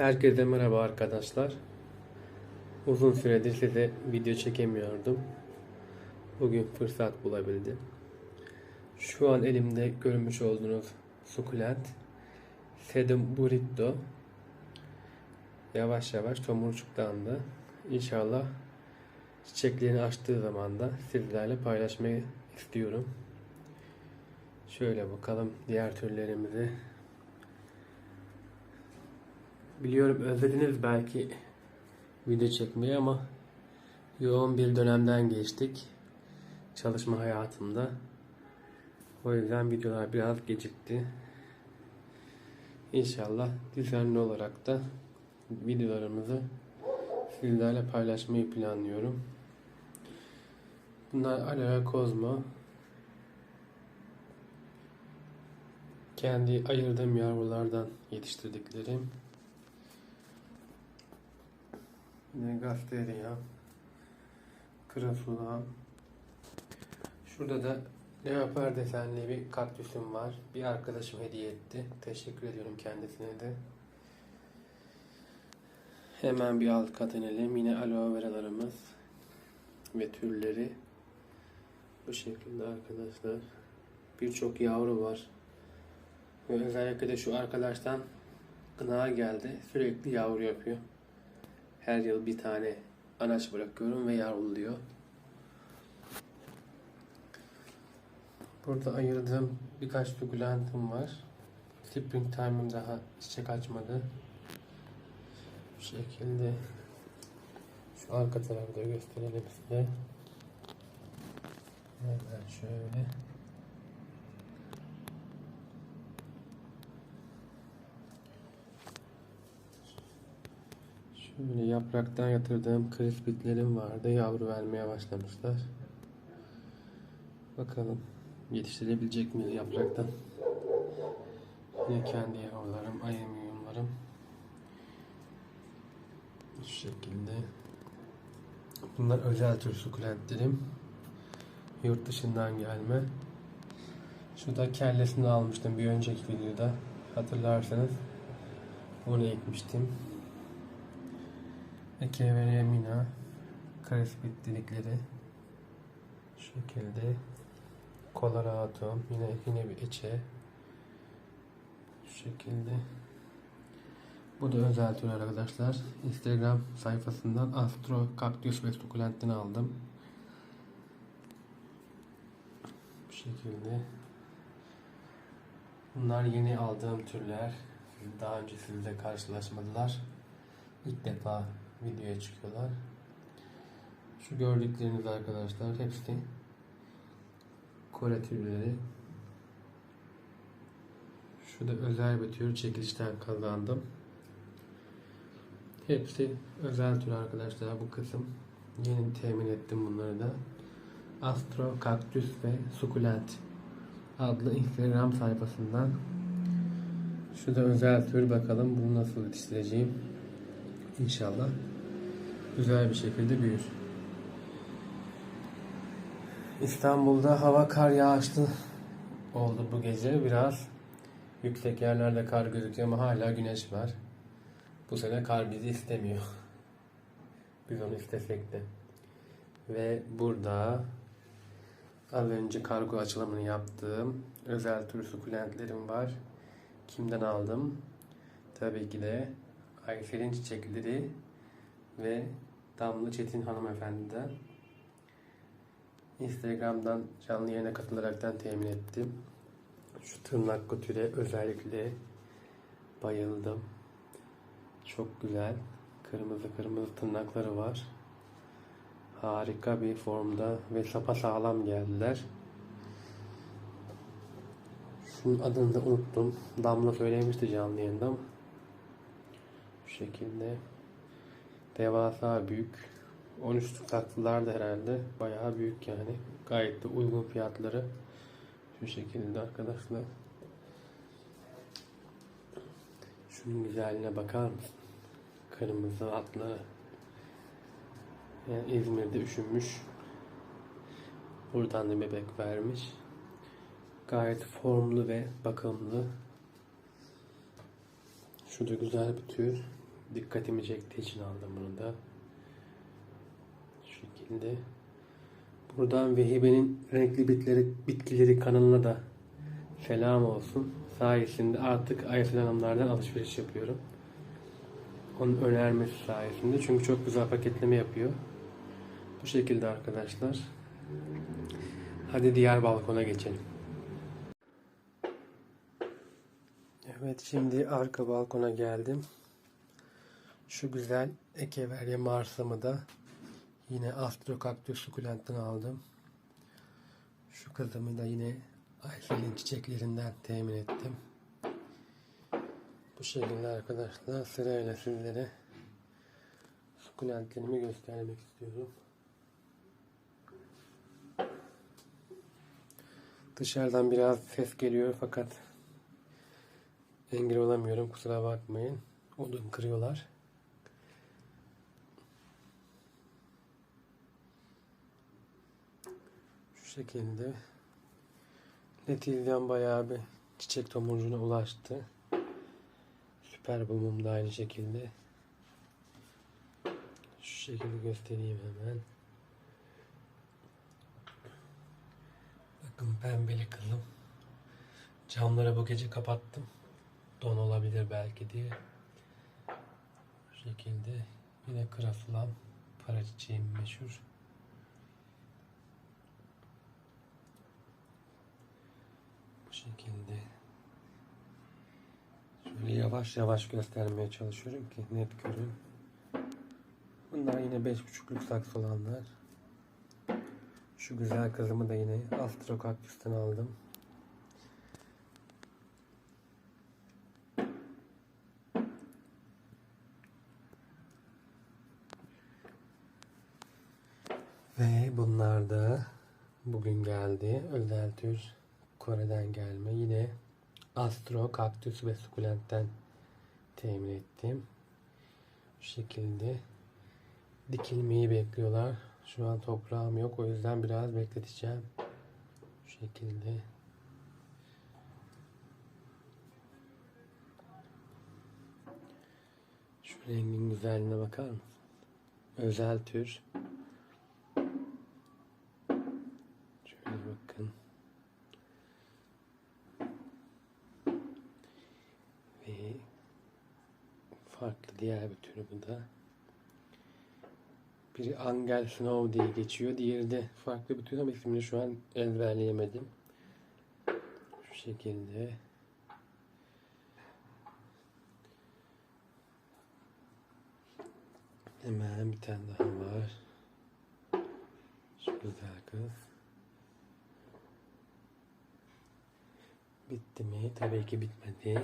Herkese merhaba arkadaşlar. Uzun süredir size video çekemiyordum. Bugün fırsat bulabildim. Şu an elimde görmüş olduğunuz sukulent Sedum burrito yavaş yavaş tomurcuklandı. İnşallah çiçeklerini açtığı zaman da sizlerle paylaşmayı istiyorum. Şöyle bakalım diğer türlerimizi. Biliyorum özlediniz belki video çekmeyi ama yoğun bir dönemden geçtik çalışma hayatımda. O yüzden videolar biraz gecikti. İnşallah düzenli olarak da videolarımızı sizlerle paylaşmayı planlıyorum. Bunlar Aloe Cosmo. Kendi ayırdığım yavrulardan yetiştirdiklerim. Yine Gasteria. Krasula. Şurada da leopar desenli bir kaktüsüm var. Bir arkadaşım hediye etti. Teşekkür ediyorum kendisine de. Hemen bir alt kat inelim. Yine aloe veralarımız ve türleri. Bu şekilde arkadaşlar. Birçok yavru var. Ve özellikle de şu arkadaştan gına geldi. Sürekli yavru yapıyor. Her yıl bir tane anaç bırakıyorum ve yavruluyor. Burada ayırdığım birkaç sukulentim var. Spring Time'ım daha çiçek açmadı. Bu şekilde şu arka tarafı da gösterelim size. Hemen şöyle. Şöyle yapraktan yatırdığım krispitlerim vardı. Yavru vermeye başlamışlar. Bakalım yetiştirebilecek miyiz yapraktan? Yine kendi yavrularım, ayamyumlarım. Şu şekilde. Bunlar özel tür sukulentlerim. Yurt dışından gelme. Şu da kellesini almıştım bir önceki videoda. Hatırlarsanız onu ekmiştim. Eke ve Yemina Krespit dedikleri şu şekilde. Colorado yine yine bir içe. Şu şekilde. Bu da özel tür arkadaşlar. Instagram sayfasından Astro Kaktüs ve Sukulent'ten aldım. Bu şekilde. Bunlar yeni aldığım türler. Daha önce sizle karşılaşmadılar. İlk defa videoya çıkıyorlar. Şu gördükleriniz arkadaşlar hepsi Kore türleri. Şu da özel bir tür çekilişten kazandım. Hepsi özel tür arkadaşlar bu kısım. Yeni temin ettim bunları da. Astro Kaktüs ve Sukulent adlı Instagram sayfasından. Şu da özel tür bakalım bunu nasıl yetiştireceğim. İnşallah güzel bir şekilde büyür. İstanbul'da hava kar yağışlı oldu bu gece. Biraz yüksek yerlerde kar gözüküyor ama hala güneş var. Bu sene kar bizi istemiyor. Biz onu istesek de. Ve burada az önce kargo açılımını yaptığım özel tür sukulentlerim var. Kimden aldım? Tabii ki de Ayfer'in çiçekleri ve Damla Çetin hanımefendiden Instagram'dan canlı yayına katılaraktan temin ettim. Şu tırnak kutüre özellikle bayıldım. Çok güzel. Kırmızı kırmızı tırnakları var. Harika bir formda ve sapa sağlam geldiler. Şunun adını da unuttum. Damla söylemişti canlı yayında. Şekilde. Devasa büyük. 13 tatlılar da herhalde. Bayağı büyük yani. Gayet de uygun fiyatları. Şu şekilde arkadaşlar. Şunun güzelliğine bakar mısın? Kırmızı atları. Yani İzmir'de üşünmüş. Buradan da bebek vermiş. Gayet formlu ve bakımlı. Şu da güzel bir tür. Dikkatimi çektiği için aldım bunu da. Şu şekilde. Buradan Vehibe'nin renkli bitleri, bitkileri kanalına da selam olsun. Sayesinde artık Aysel Hanımlardan alışveriş yapıyorum. Onun önermesi sayesinde. Çünkü çok güzel paketleme yapıyor. Bu şekilde arkadaşlar. Hadi diğer balkona geçelim. Evet şimdi arka balkona geldim. Şu güzel Echeveria Mars'ımı da yine Astrocaktüs sukulentten aldım. Şu kızımı da yine Aysel'in çiçeklerinden temin ettim. Bu şekilde arkadaşlar sırayla sizlere sukulentlerimi göstermek istiyorum. Dışarıdan biraz ses geliyor fakat engel olamıyorum kusura bakmayın. Odun kırıyorlar. Şekilde. Letilden bayağı bir çiçek tomurcuğuna ulaştı. Süper bumum da aynı şekilde. Şu şekilde göstereyim hemen. Bakın pembeli kızım. Camları bu gece kapattım. Don olabilir belki diye. Bu şekilde yine krasulam para çiçeğim meşhur. Şekilde. Şöyle yavaş yavaş göstermeye çalışıyorum ki net görün. Bunlar yine 5.5'lük saksı olanlar. Şu güzel kızımı da yine Astro Cactus'tan aldım. Ve bunlar da bugün geldi. Özel tür Kore'den gelme. Yine Astro Kaktüs ve Sukulentten temin ettim. Bu şekilde dikilmeyi bekliyorlar. Şu an toprağım yok. O yüzden biraz bekleteceğim. Bu şekilde. Şu rengin güzelliğine bakar mısın? Özel tür. Şöyle bakın. Ve farklı diğer bir türü bu da. Biri Angel Snow diye geçiyor. Diğeri de farklı bir tür ama ismini şu an ezberleyemedim. Şu şekilde. Hemen bir tane daha var. Şu güzel kız. Bitti mi? Tabii ki bitmedi.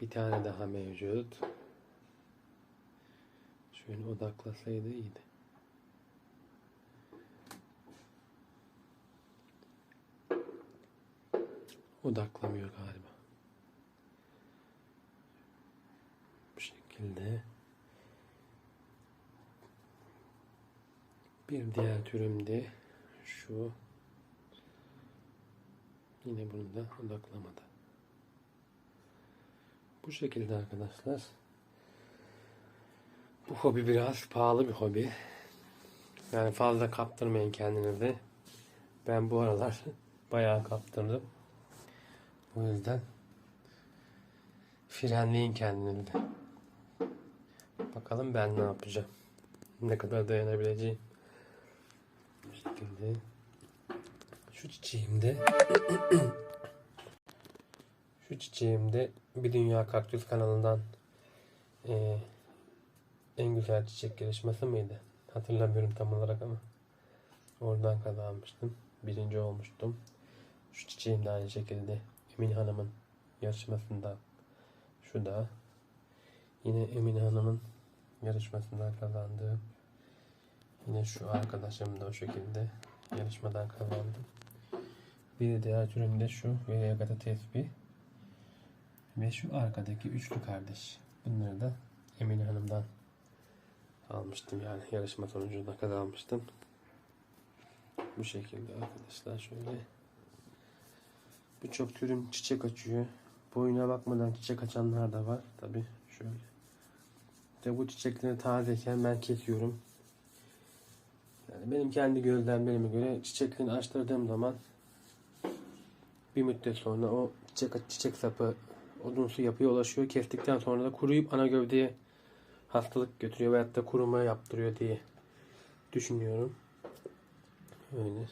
Bir tane daha mevcut. Şöyle odaklasaydı iyiydi. Odaklamıyor galiba. Bu şekilde. Bir diğer türüm de şu. Yine bunu da odaklamadı. Bu şekilde arkadaşlar. Bu hobi biraz pahalı bir hobi. Yani fazla kaptırmayın kendinizi. Ben bu aralar bayağı kaptırdım. O yüzden frenleyin kendinizi. Bakalım ben ne yapacağım. Ne kadar dayanabileceğim. Şekilde. Şu çiçeğimde şu çiçeğimde bir dünya kaktüs kanalından eee en güzel çiçek gelişmesi miydi? Hatırlamıyorum tam olarak ama. Oradan kazanmıştım. Birinci olmuştum. Şu çiçeğim de aynı şekilde Emine Hanım'ın yarışmasında. Şu da yine Emine Hanım'ın yarışmasından kazandığım. Yine şu arkadaşım da o şekilde yarışmadan kazandım. Bir diğer türüm de şu Variegata tesbih. Ve şu arkadaki üçlü kardeş. Bunları da Emine Hanım'dan almıştım yani yarışma sonucunda kazanmıştım. Bu şekilde arkadaşlar şöyle. Birçok türün çiçek açıyor. Boyuna bakmadan çiçek açanlar da var. Tabi şöyle. İşte bu çiçekleri tazeyken ben kesiyorum. Yani benim kendi gözlemlerime göre çiçeklerini açtırdığım zaman bir müddet sonra o çiçek, çiçek sapı odunsu yapıya ulaşıyor. Kestikten sonra da kuruyup ana gövdeye hastalık götürüyor veyahut da kuruma yaptırıyor diye düşünüyorum. Öyle.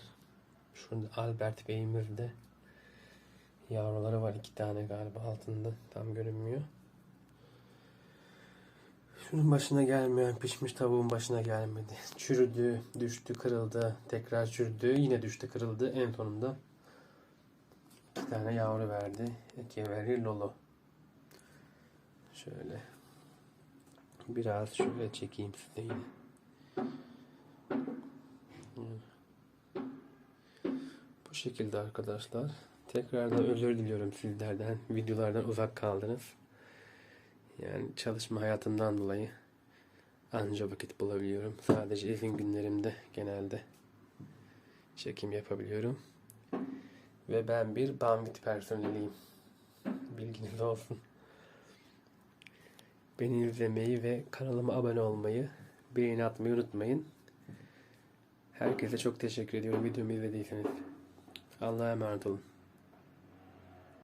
Şurada Albert Bey'imizde yavruları var iki tane galiba altında tam görünmüyor. Şunun başına gelmeyen pişmiş tavuğun başına gelmedi. Çürüdü, düştü, kırıldı, tekrar çürüdü, yine düştü, kırıldı. En sonunda iki tane yavru verdi. Ekeveri Lolo. Şöyle. Biraz şöyle çekeyim size yine. Bu şekilde arkadaşlar. Tekrardan özür diliyorum sizlerden. Videolardan uzak kaldınız. Yani çalışma hayatımdan dolayı anca vakit bulabiliyorum. Sadece izin günlerimde genelde çekim yapabiliyorum. Ve ben bir Bambit personeliyim. Bilginiz olsun. Beni izlemeyi ve kanalıma abone olmayı, beğeni atmayı unutmayın. Herkese çok teşekkür ediyorum videomu izlediyseniz. Allah'a emanet olun.